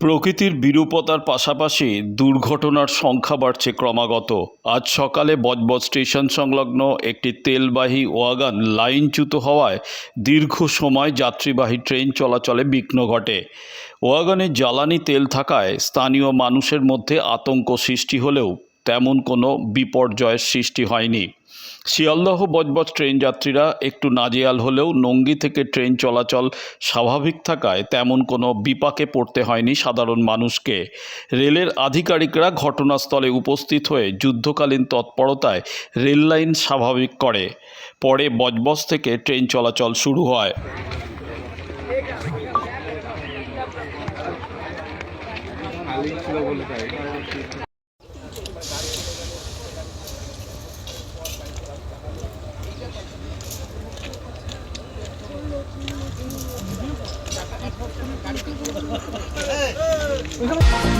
প্রকৃতির বিরূপতার পাশাপাশি দুর্ঘটনার সংখ্যা বাড়ছে ক্রমাগত। আজ সকালে বজবজ স্টেশন সংলগ্ন একটি তেলবাহী ওয়াগান লাইনচ্যুত হওয়ায় দীর্ঘ সময় যাত্রীবাহী ট্রেন চলাচলে বিঘ্ন ঘটে। ওয়াগানে জ্বালানি তেল থাকায় স্থানীয় মানুষের মধ্যে আতঙ্ক সৃষ্টি হলেও তেমন কোনো বিপর্যয়ের সৃষ্টি হয়নি। শিয়ালদহ বজবজ ট্রেন যাত্রীরা একটু নাজেহাল হলেও নঙ্গি থেকে ট্রেন চলাচল স্বাভাবিক থাকায় তেমন কোনো বিপাকে পড়তে হয়নি সাধারণ মানুষকে। রেলের আধিকারিকরা ঘটনাস্থলে উপস্থিত হয়ে যুদ্ধকালীন তৎপরতায় রেল লাইন স্বাভাবিক করে। পরে বজবজ থেকে ট্রেন চলাচল শুরু হয়। ছিল বলে তাই